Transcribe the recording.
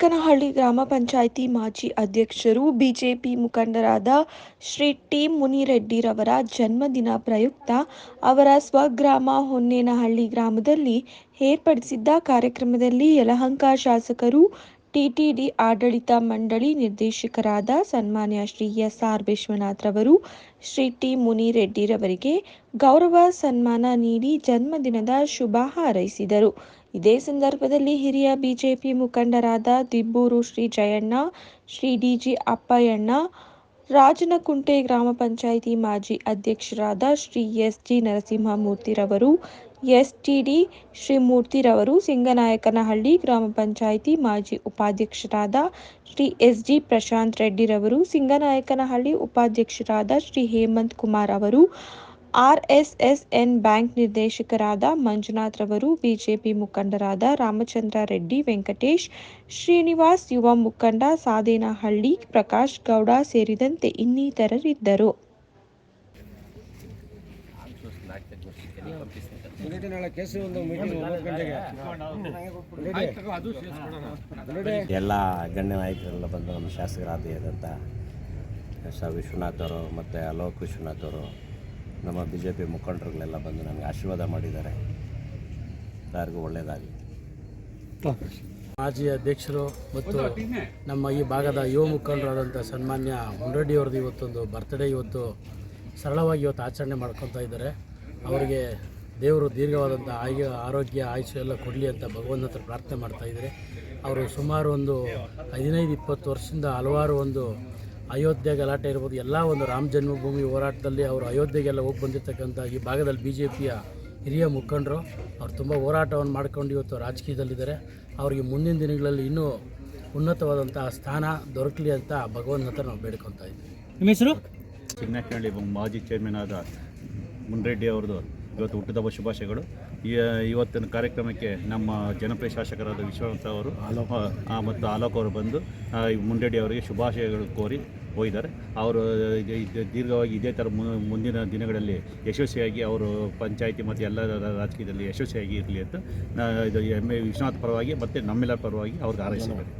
ಸಿಂಗನಾಯಕನಹಳ್ಳಿ ಗ್ರಾಮ ಪಂಚಾಯಿತಿ ಮಾಜಿ ಅಧ್ಯಕ್ಷರು ಬಿಜೆಪಿ ಮುಖಂಡರಾದ ಶ್ರೀ ಟಿ ಮುನಿರೆಡ್ಡಿರವರ ಜನ್ಮದಿನ ಪ್ರಯುಕ್ತ ಅವರ ಸ್ವಗ್ರಾಮ ಹೊನ್ನೇನಹಳ್ಳಿ ಗ್ರಾಮದಲ್ಲಿ ಏರ್ಪಡಿಸಿದ್ದ ಕಾರ್ಯಕ್ರಮದಲ್ಲಿ ಯಲಹಂಕ ಶಾಸಕರು ಟಿಟಿಡಿ ಆಡಳಿತ ಮಂಡಳಿ ನಿರ್ದೇಶಕರಾದ ಸನ್ಮಾನ್ಯ ಶ್ರೀ ಎಸ್ ಆರ್ ವಿಶ್ವನಾಥ್ ರವರು, ಶ್ರೀ ಟಿ ಮುನಿರೆಡ್ಡಿರವರಿಗೆ ಗೌರವ ಸನ್ಮಾನ ನೀಡಿ ಜನ್ಮದಿನದ ಶುಭ ಹಾರೈಸಿದರು. ಇದೇ ಸಂದರ್ಭದಲ್ಲಿ ಹಿರಿಯ ಬಿಜೆಪಿ ಮುಖಂಡರಾದ ದಿಬ್ಬೂರು ಶ್ರೀ ಜಯಣ್ಣ, ಶ್ರೀ ಡಿಜಿ ಅಪ್ಪಯ್ಯಣ್ಣ, ರಾಜನಕುಂಟೆ ಗ್ರಾಮ ಪಂಚಾಯಿತಿ ಮಾಜಿ ಅಧ್ಯಕ್ಷರಾದ ಶ್ರೀ ಎಸ್ ಜಿ ನರಸಿಂಹಮೂರ್ತಿರವರು ಎಸ್ಟಿಡಿ ಶ್ರೀ ಶ್ರೀಮೂರ್ತಿರವರು ಸಿಂಗನಾಯಕನಹಳ್ಳಿ ಗ್ರಾಮ ಪಂಚಾಯಿತಿ ಮಾಜಿ ಉಪಾಧ್ಯಕ್ಷರಾದ ಶ್ರೀ ಎಸ್ ಜಿ ಪ್ರಶಾಂತ್ ರೆಡ್ಡಿರವರು, ಸಿಂಗನಾಯಕನಹಳ್ಳಿ ಉಪಾಧ್ಯಕ್ಷರಾದ ಶ್ರೀ ಹೇಮಂತ್ ಕುಮಾರ್ ಅವರು, ಆರ್ಎಸ್ಎಸ್ಎನ್ ಬ್ಯಾಂಕ್ ನಿರ್ದೇಶಕರಾದ ಮಂಜುನಾಥ್ ರವರು, ಬಿಜೆಪಿ ಮುಖಂಡರಾದ ರಾಮಚಂದ್ರ ರೆಡ್ಡಿ, ವೆಂಕಟೇಶ್ ಶ್ರೀನಿವಾಸ್, ಯುವ ಮುಖಂಡ ಸಾದೇನಹಳ್ಳಿ, ಪ್ರಕಾಶ್ ಗೌಡ ಸೇರಿದಂತೆ ಇನ್ನಿತರರಿದ್ದರು. ಎಲ್ಲ ಗಣ್ಯ ನಾಯಕರೆಲ್ಲ ಬಂದು ನಮ್ಮ ಶಾಸಕರಾದಂಥ ಎಸ್ ಆರ್ ವಿಶ್ವನಾಥ್ ಅವರು ಮತ್ತು ಅಲೋಕ್ ವಿಶ್ವನಾಥ್ ಅವರು ನಮ್ಮ ಬಿ ಜೆ ಪಿ ಮುಖಂಡರುಗಳೆಲ್ಲ ಬಂದು ನಮಗೆ ಆಶೀರ್ವಾದ ಮಾಡಿದ್ದಾರೆ. ಎಲ್ಲರಿಗೂ ಒಳ್ಳೆಯದಾಗಿ ಮಾಜಿ ಅಧ್ಯಕ್ಷರು ಮತ್ತು ನಮ್ಮ ಈ ಭಾಗದ ಯುವ ಮುಖಂಡರಾದಂಥ ಸನ್ಮಾನ್ಯ ಮುನ್ರೆಡ್ಡಿ ಅವ್ರದ್ದು ಇವತ್ತೊಂದು ಬರ್ತ್ಡೇ ಇವತ್ತು ಸರಳವಾಗಿ ಇವತ್ತು ಆಚರಣೆ ಮಾಡ್ಕೊತಾ ಇದ್ದಾರೆ. ಅವರಿಗೆ ದೇವರು ದೀರ್ಘವಾದಂಥ ಆಯು ಆರೋಗ್ಯ ಆಯುಷ್ಯ ಎಲ್ಲ ಕೊಡಲಿ ಅಂತ ಭಗವಂತ ಹತ್ರ ಪ್ರಾರ್ಥನೆ ಮಾಡ್ತಾಯಿದ್ದಾರೆ ಅವರು ಸುಮಾರು ಒಂದು ಹದಿನೈದು ಇಪ್ಪತ್ತು ವರ್ಷದಿಂದ ಹಲವಾರು ಒಂದು ಅಯೋಧ್ಯೆ ಗಲಾಟೆ ಇರ್ಬೋದು ಎಲ್ಲ ಒಂದು ರಾಮ ಜನ್ಮಭೂಮಿ ಹೋರಾಟದಲ್ಲಿ ಅವರು ಅಯೋಧ್ಯೆಗೆಲ್ಲ ಹೋಗಿ ಬಂದಿರತಕ್ಕಂಥ ಈ ಭಾಗದಲ್ಲಿ ಬಿ ಜೆ ಪಿಯ ಹಿರಿಯ ಮುಖಂಡರು ಅವ್ರು ತುಂಬ ಹೋರಾಟವನ್ನು ಮಾಡ್ಕೊಂಡು ಇವತ್ತು ರಾಜಕೀಯದಲ್ಲಿದ್ದಾರೆ. ಅವರಿಗೆ ಮುಂದಿನ ದಿನಗಳಲ್ಲಿ ಇನ್ನೂ ಉನ್ನತವಾದಂಥ ಸ್ಥಾನ ದೊರಕಲಿ ಅಂತ ಭಗವಂತನ ಹತ್ರ ನಾವು ಬೇಡ್ಕೊತಾ ಇದ್ದೀವಿ. ನಿಮ್ಮ ಹೆಸರು? ಚಿನ್ನಕಳ್ಳಿ ಮಾಜಿ ಚೇರ್ಮನ್ ಆದ ಮುನ್ರೆಡ್ಡಿ ಅವ್ರದ್ದು ಇವತ್ತು ಹುಟ್ಟಿದಬ್ಬ ಶುಭಾಶಯಗಳು. ಇವತ್ತಿನ ಕಾರ್ಯಕ್ರಮಕ್ಕೆ ನಮ್ಮ ಜನಪ್ರಿಯ ಶಾಸಕರಾದ ವಿಶ್ವನಾಥ ಅವರು ಮತ್ತು ಆಲೋಕ್ ಅವರು ಬಂದು ಮುನ್ರೆಡ್ಡಿ ಅವರಿಗೆ ಶುಭಾಶಯಗಳು ಕೋರಿ ಹೋಗಿದ್ದಾರೆ ಅವರು ದೀರ್ಘವಾಗಿ ಇದೇ ಥರ ಮುಂದಿನ ದಿನಗಳಲ್ಲಿ ಯಶಸ್ವಿಯಾಗಿ ಅವರು ಪಂಚಾಯಿತಿ ಮತ್ತು ಎಲ್ಲ ರಾಜಕೀಯದಲ್ಲಿ ಯಶಸ್ವಿಯಾಗಿ ಇರಲಿ ಅಂತ ಇದು ಎಂ ಎ ವಿಶ್ವನಾಥ್ ಪರವಾಗಿ ಮತ್ತು ನಮ್ಮೆಲ್ಲರ ಪರವಾಗಿ ಅವ್ರಿಗೆ ಹಾರೈಸಿದ್ದಾರೆ.